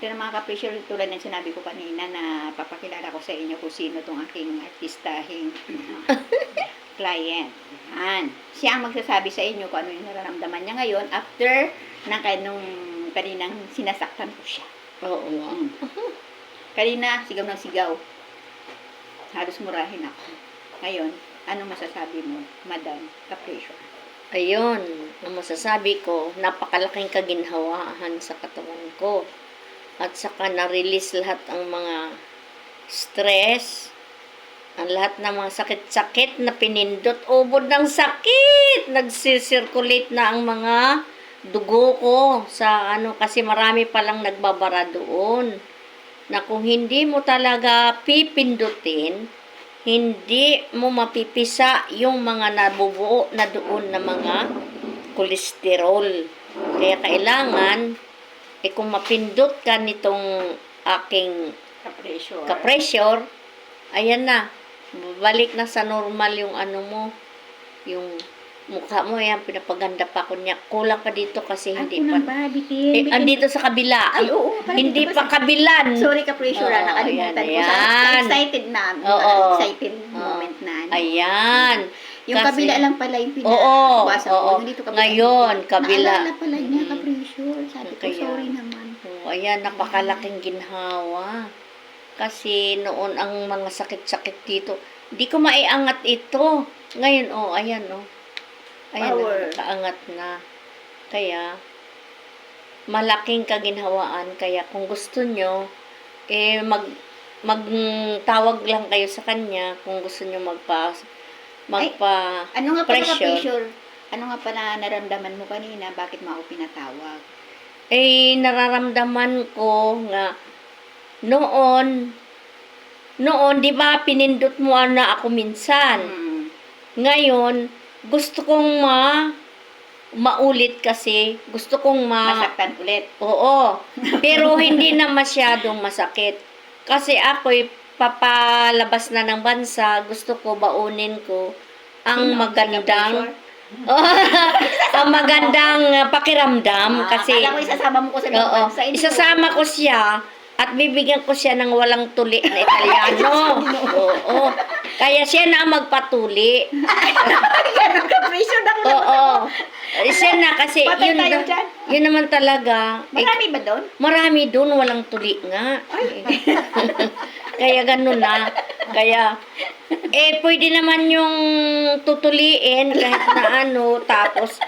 Pero mga kapresyo, tulad ng sinabi ko kanina na papakilala ko sa inyo kung sino tong aking artistahing client. Yan. Siya ang magsasabi sa inyo kung ano yung nararamdaman niya ngayon after ng kanong kaninang sinasaktan ko siya. Oo. Mm. Kanina, sigaw ng sigaw. Halos murahin ako. Ngayon, ano masasabi mo, Madam Capresyo? Ayun, ang masasabi ko, napakalaking kaginhawaan sa katawan ko. At saka na-release lahat ang mga stress, ang lahat ng mga sakit-sakit na pinindot, ubod ng sakit! Nagsisirculate na ang mga dugo ko sa ano, kasi marami palang nagbabara doon. Na kung hindi mo talaga pipindutin, hindi mo mapipisa yung mga nabubuo na doon na mga kolesterol. Kaya kailangan, eh kung mapindot ka nitong aking Capresyo. ka-pressure, ayan na, balik na sa normal yung ano mo, yung mukha mo, ayan, pinapaganda pa ko niya. Kulang pa dito kasi Ay, hindi pa. ba, bitin? Eh, andito sa kabila. Ay, oo. pala hindi pa sa- kabilan. Sorry, Capresyo, Oo, na nakalimutan ko. Sa, excited na. Oo. Excited moment na. ano. Ayan. Yung Kasi- kabila lang pala yung Oo, pinabasa ko. oo. Hindi to kabila. Ngayon, kabila. Naalala pala niya, Mm. Capresyo. Sabi ko, sorry naman. Oh, ayan, napakalaking ginhawa. Kasi noon ang mga sakit-sakit dito, di ko maiangat ito. Ngayon, oh, ayan, oh. Ayan, Power. kaangat na. Kaya, malaking kaginhawaan. Kaya kung gusto nyo, eh, mag, magtawag lang kayo sa kanya kung gusto nyo magpa, magpa, Ano nga pala, Pressure. Ano nga pala naramdaman mo kanina? Bakit mo ako pinatawag? eh, nararamdaman ko nga, noon, noon, di ba, pinindot mo na ako minsan. Hmm. Ngayon, gusto kong ma, maulit kasi, gusto kong ma, Masaktan ulit. oo, pero hindi na masyadong masakit. Kasi ako'y papalabas na ng bansa, gusto ko baunin ko ang magandang, Capresyo? ang magandang uh, pakiramdam Ah, kasi Alam ko, isasama mo ko sa Oo. bansa. Hindi Isasama ko siya at bibigyan ko siya ng walang tuli na Italiano. Oo. Kaya siya na ang magpatuli. Ganun, Capresyo. Naku, Oo. Eh, Siya na kasi Patay yun, tayo dyan. yun naman talaga. Eh, Marami ba doon? marami doon walang tuli nga. Kaya ganun na. Kaya, eh, pwede naman yung tutuliin kahit na ano, tapos,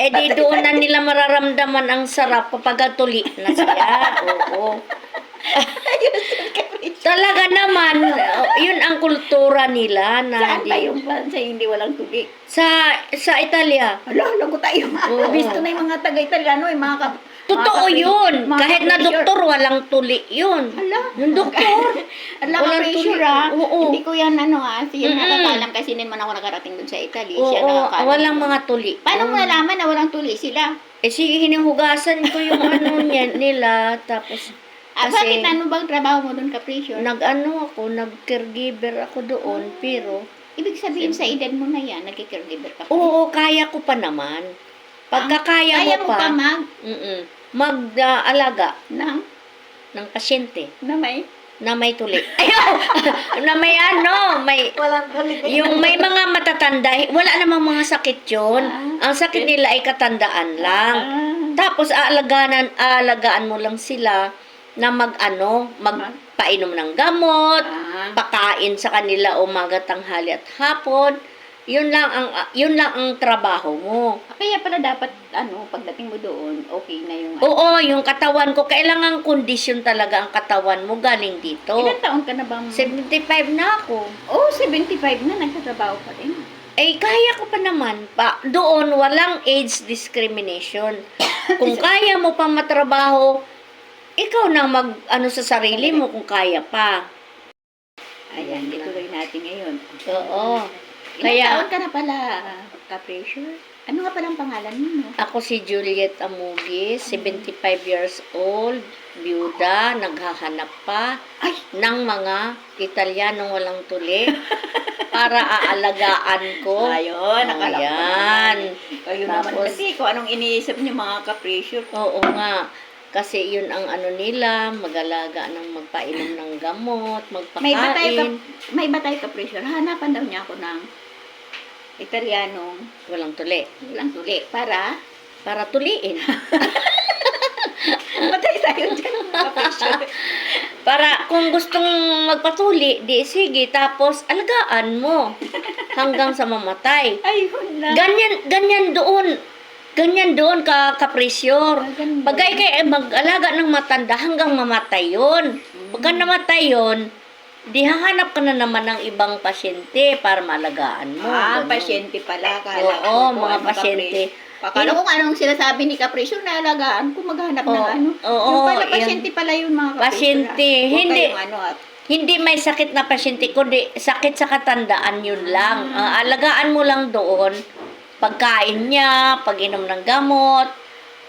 eh, di doon na nila mararamdaman ang sarap kapag tuli na siya. Oo. Talaga naman, yun ang kultura nila na Saan ba yung bansa hindi walang tuli? sa sa Italia. Hala, lago tayo. Oo. Visto na yung mga taga-Italiano, yung mga kap... Totoo kapre- yun. mga Kahit na doktor, walang tuli yun. Hala. Yung doktor. Hala, Walang ka-pressure tuli. ah. Oo. Hindi ko yan ano ah. Siya Mm-mm. nakakaalam kasi din man ako nakarating dun sa Italy. Siya Oo, nakakaalam. walang mga tuli. Paano mo Mm. nalaman na walang tuli sila? Eh, sige, hinuhugasan ko yung ano niya, nila. Tapos, Ah, Kasi- bakit ano bang trabaho mo dun, ka-pressure? nag-ano ako, nag-caregiver ako doon. Pero, Ibig sabihin sa edad mo na yan, nagki-caregiver ka pa. oo, kaya ko pa naman. Pagka kaya, Kaya mo mo pa pa, mag mm mag-alaga ng, ng pasyente na may... na may tuli. Ayaw! na may ano, may Walang tuli. Yung may mga matatanda, wala namang mga sakit yun. Ah, Ang sakit nila ay katandaan lang. Ah. Tapos aalagaan, aalagaan mo lang sila na mag-ano, magpainom ng gamot, Ah. pakain sa kanila umaga, tanghali at hapon. Yun lang ang yun lang ang trabaho mo. Kaya pala dapat, ano, pagdating mo doon, okay na yung... Oo, yung katawan ko, kailangan kondisyon talaga ang katawan mo galing dito. Ilan taon ka na bang... 75 na ako. Oh, 75 na, nagtatrabaho pa rin. Eh, kaya ko pa naman. Pa, doon, walang age discrimination. Kung kaya mo pa matrabaho, ikaw na mag, ano sa sarili mo kung kaya pa. Ayan, ituloy natin ngayon. Oo. Ilang Kaya- taon ka na pala, ka-pressure? Ano nga palang pangalan mo? Ako si Juliet Amugi, 75 years old, byuda, naghahanap pa Ay! ng mga Italianong walang tuli para aalagaan ko. Ayun, nakala ko naman. Kayo naman Tapos- kasi kung anong iniisip niyo mga ka-pressure. Oo nga. Kasi yun ang ano nila, mag-alaga ng magpainom ng gamot, magpakain. May batay ka, may batay ka pressure. Hanapan daw niya ako ng Italianong Walang tuli. walang tuli para Para tuliin. matay tayo dyan. Para kung gustong magpatuli, di sige, tapos alagaan mo hanggang sa mamatay. Ayun na. Ganyan, ganyan doon. Ganyan doon ka kapresyor. Ah. Bagay kay eh, mag-alaga ng matanda hanggang mamatay yun. Pagka namatay yun, di hahanap ka na naman ng ibang pasyente para maalagaan mo. Ah, Ganun. pasyente pala. Kala Oo, ko kung mga ano pasyente. kapre- Akala ko kung anong sinasabi ni Capriccio na alagaan ko maghanap ng Oo, ano. oo, yung pala yan. pasyente pala yung mga Capriccio. Pasyente, ah. Huwag hindi. ano at Hindi may sakit na pasyente, kundi sakit sa katandaan yun lang. Ang alagaan mo lang doon, pagkain niya, pag-inom ng gamot,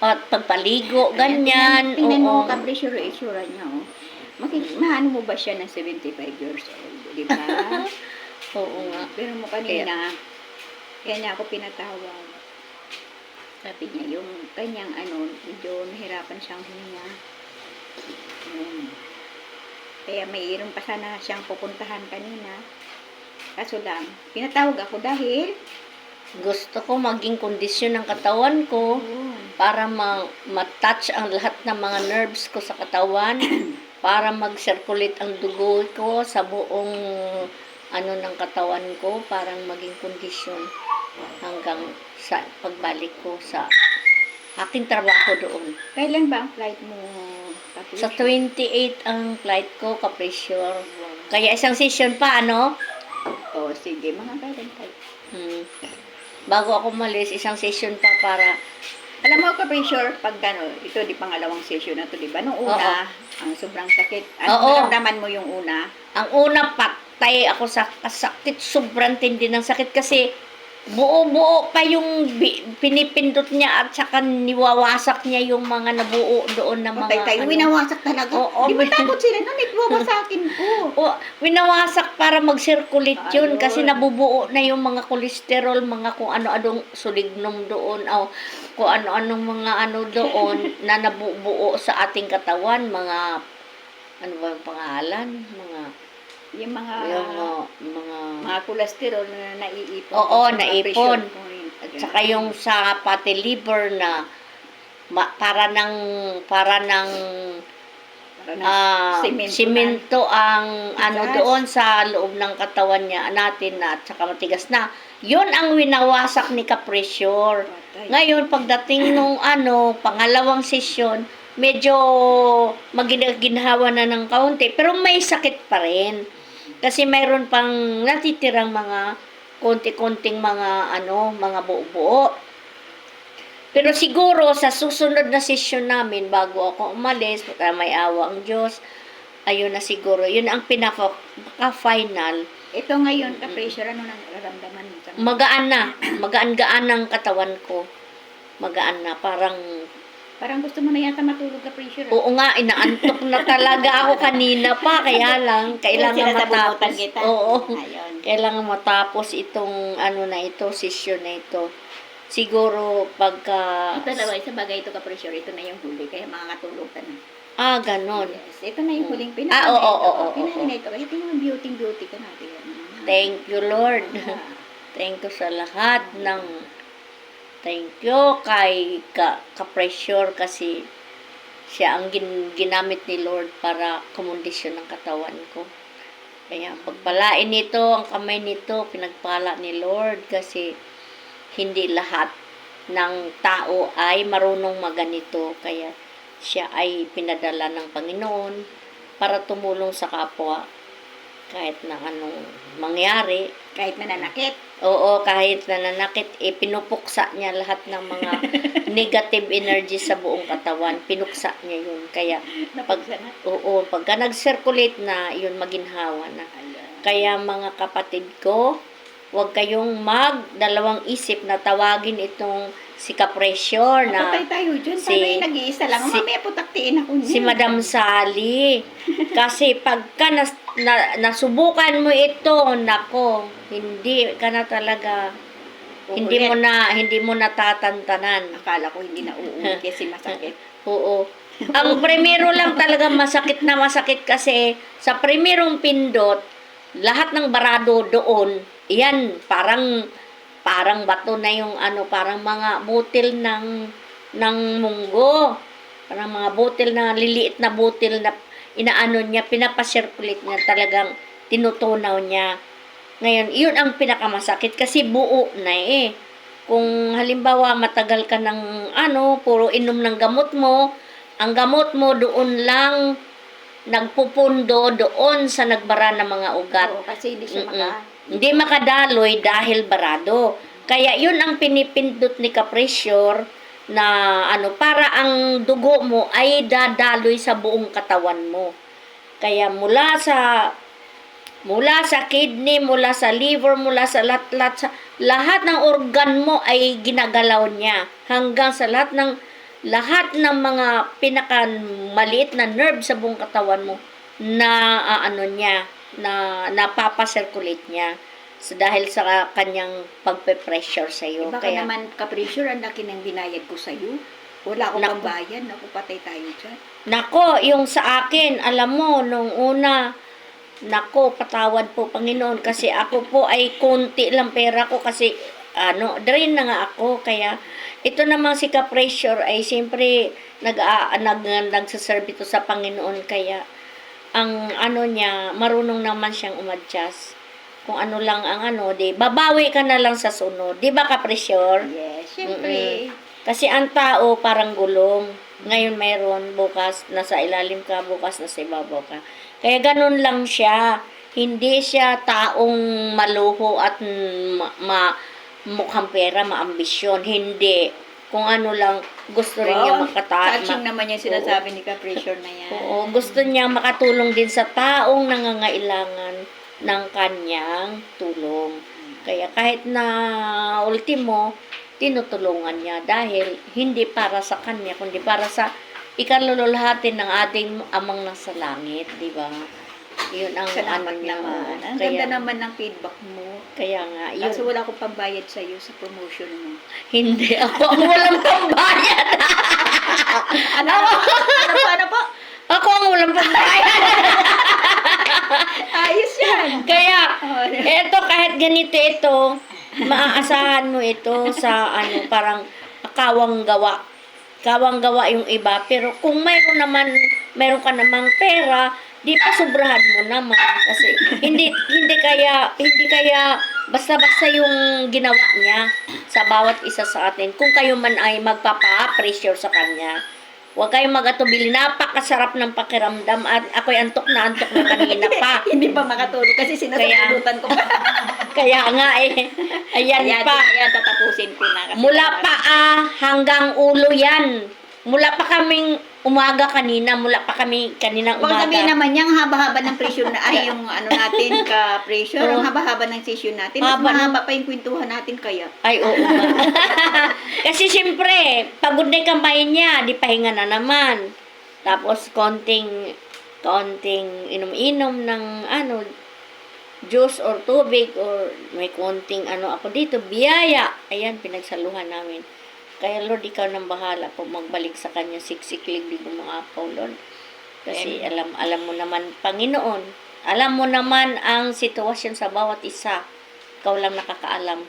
at pagpaligo, ganyan. Tingnan Oo. mo Capriccio itsura niya. Oh. Makik mahano mo ba siya ng 75 years old? Di ba? Oo nga. Pero mo kanina, kaya niya ako pinatawag. Sabi niya, yung kanyang ano, medyo nahirapan siyang huminga. Yun. Kaya mayroon pa sana siyang pupuntahan kanina. Kaso lang, pinatawag ako dahil, Gusto ko maging kondisyon ng katawan ko para ma- ma-touch ang lahat ng mga nerves ko sa katawan, para mag-circulate ang dugo ko sa buong ano ng katawan ko, parang maging kondisyon hanggang sa pagbalik ko sa aking trabaho doon. kailan ba ang flight mo? Sa Patricia? 28 ang flight ko, ka-pressure. Kaya isang session pa, ano? Oh, sige, mga kailan tayo. Hmm. Bago ako malis, isang session pa para Alam mo, Capriccio, pag ano, ito di pangalawang session na to, di ba? Nung una, ang sobrang sakit. Ano Oo. naramdaman mo yung una? Ang una, patay ako sa kasakit. Sobrang tindi ng sakit kasi buo-buo pa yung bi- pinipindot niya at saka niwawasak niya yung mga nabuo doon na mga Patay tayo, ano. winawasak talaga. Oo, di ba may- takot sila nun? Nagwawasakin ko. O, winawasak para mag-circulate yun Ayun. kasi nabubuo na yung mga kolesterol, mga kung ano-anong sulignum doon, o kung ano-anong mga ano doon na nabubuo sa ating katawan, mga ano ba yung pangalan? Mga Yung mga, yung uh, mga mga cholesterol na naiipon. Oo, naipon. at saka yung sa pati liver na ma- para ng para ng na ah, simento ang ano Tigas. doon sa loob ng katawan niya natin na at saka matigas na. Yun ang winawasak ni ka-pressure. Ngayon, pagdating nung ano, pangalawang sesyon, medyo maginaginhawa na ng kaunti, pero may sakit pa rin. Kasi mayroon pang natitirang mga konti-konting mga ano, mga buo-buo. Pero siguro sa susunod na session namin bago ako umalis, para may awa ang Diyos, ayun na siguro, yun ang pinaka-final. Ito ngayon, ka-pressure, ano nang nararamdaman Magaan na, magaan-gaan ang katawan ko. Magaan na, parang Parang gusto mo na yata matulog ka-pressure. Oo nga, inaantok na talaga ako kanina pa, kaya lang, kailangan matapos. kita. Oo, Ayun. kailangan matapos itong ano na ito, session na ito. Siguro pagka, Ito daw, sa bagay ito ka-pressure, ito na yung huli, kaya makakatulog ka na. ah, ganon. Yes, ito na yung huling Ah, pinaka oo, oo, oo, Pinaka oo. na ito. Ito yung beauty-beauty ka natin. Thank you, Lord. Ah. Thank you sa lahat ng thank you kay ka, ka-pressure kasi siya ang gin, ginamit ni Lord para kumondisyon ng katawan ko. Kaya pagpalain nito, ang kamay nito, pinagpala ni Lord kasi hindi lahat ng tao ay marunong maganito. Kaya siya ay pinadala ng Panginoon para tumulong sa kapwa kahit na anong mangyari. Kahit mananakit. Oo, kahit nananakit, eh, pinupuksa niya lahat ng mga negative energy sa buong katawan. Pinuksa niya yun. Kaya, na. oo, pagka nag-circulate na, yun maginhawa na. Kaya mga kapatid ko, huwag kayong mag dalawang isip na tawagin itong si Capressure na Patay tayo dyan. si- Sana yung nag-iisa lang. si- Mamaya putaktiin ako niya. si Madam Sally. Kasi pagka nas, na, nasubukan mo ito, nako, hindi ka na talaga hindi mo na hindi mo natatantanan. Akala ko hindi na uuwi kasi masakit. Oo. Ang primero lang talaga masakit na masakit kasi sa primerong pindot, lahat ng barado doon, yan, parang parang bato na yung ano, parang mga butil ng ng munggo. Parang mga butil na liliit na butil na inaano niya, pinapasirculate niya talagang tinutunaw niya. Ngayon, yun ang pinakamasakit kasi buo na eh. Kung halimbawa matagal ka ng ano, puro inom ng gamot mo, ang gamot mo doon lang nagpupundo doon sa nagbara ng mga ugat. Oo, kasi hindi siya maka... Hindi makadaloy dahil barado. Kaya yun ang pinipindot ni Capricior na ano para ang dugo mo ay dadaloy sa buong katawan mo. Kaya mula sa mula sa kidney, mula sa liver, mula sa lahat-lahat, sa lahat ng organ mo ay ginagalaw niya hanggang sa lahat ng lahat ng mga pinaka maliit na nerve sa buong katawan mo na ah, ano niya na napapacirculate niya so, dahil sa kanyang pagpe-pressure sa iyo. Eh, baka naman, Capricious, ang laki ng binayad ko sa'yo. Wala akong Naku. pambayan. Naku, patay tayo dyan. Nako, yung sa akin, alam mo, nung una, nako, patawad po, Panginoon, kasi ako po ay konti lang pera ko kasi, ano, drain na nga ako, kaya, ito namang si Capressure ay siyempre, nag, a nag, nagsaserve ito sa Panginoon, kaya, ang ano niya, marunong naman siyang umadjust. Kung ano lang ang ano, di, babawi ka na lang sa sunod. Di ba, Capressure? Yes, syempre. Kasi ang tao parang gulong. Ngayon mayroon, bukas nasa ilalim ka, bukas nasa ibabaw ka. Kaya ganun lang siya. Hindi siya taong maluho at ma, ma- mukhang pera, maambisyon. Hindi. Kung ano lang, gusto rin niya Wow, makata- touching ma- naman yung sinasabi ni Capricious na yan. Oo, gusto niya makatulong din sa taong nangangailangan ng kanyang tulong. Kaya kahit na ultimo, tinutulungan niya dahil hindi para sa kanya, kundi para sa ikalululhati ng ating amang nasa langit, di ba? Yun ang ano Salamat niya. naman. Ang Kaya, ganda naman ng feedback mo. kaya nga, yun. Kaso wala akong pambayad sa'yo sa promotion mo. hindi ako ang walang pambayad. Ano ano po? Ano po? Ako ang walang pambayad. Ayos yan. Kaya, Oh, eto kahit ganito ito, maaasahan mo ito sa ano, parang kawang gawa. Kawang gawa yung iba. Pero kung mayroon naman, mayroon ka namang pera, di pa sobrahan mo naman. Kasi hindi, hindi kaya, hindi kaya basta-basta yung ginawa niya sa bawat isa sa atin. Kung kayo man ay magpapa-pressure sa kanya, Huwag kayong mag-atubili. Napakasarap ng pakiramdam at ako'y antok na antok na kanina pa. Hindi pa makatulog kasi sinasapulutan ko pa. Kaya nga eh. Ayan Ayan, pa. ayan, tatapusin ko na. Mula paa hanggang ulo yan. Mula pa kaming umaga kanina. Mula pa kami kaninang Baka sabihin umaga. naman niya, ang haba-haba ng pressure na, ay yung ano natin, ka-pressure, ang Oo. haba-haba ng session natin. Mas Haba ng- mahaba pa yung kwentuhan natin kaya. Ay, oo nga. Kasi siyempre, pagod na yung kamay niya, di pahinga na naman. Tapos, konting, konting inom-inom ng, ano, juice or tubig or may konting ano ako dito, biyaya. Ayan, pinagsaluhan namin. Kaya Lord, ikaw nang bahala po magbalik sa kanya siksiklig din ng mga apaw, Lord. Kasi alam alam mo naman, Panginoon, alam mo naman ang sitwasyon sa bawat isa. Ikaw lang nakakaalam.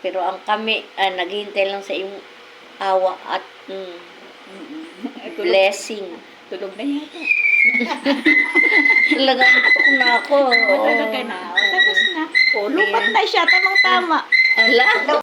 Pero ang kami, ah, naghihintay lang sa iyong awa at mm, tulog, blessing. tulog na yata. Talagang antok na ako. Talaga na. Tapos na. Oh, lupat na siya, tamang-tama. Ala.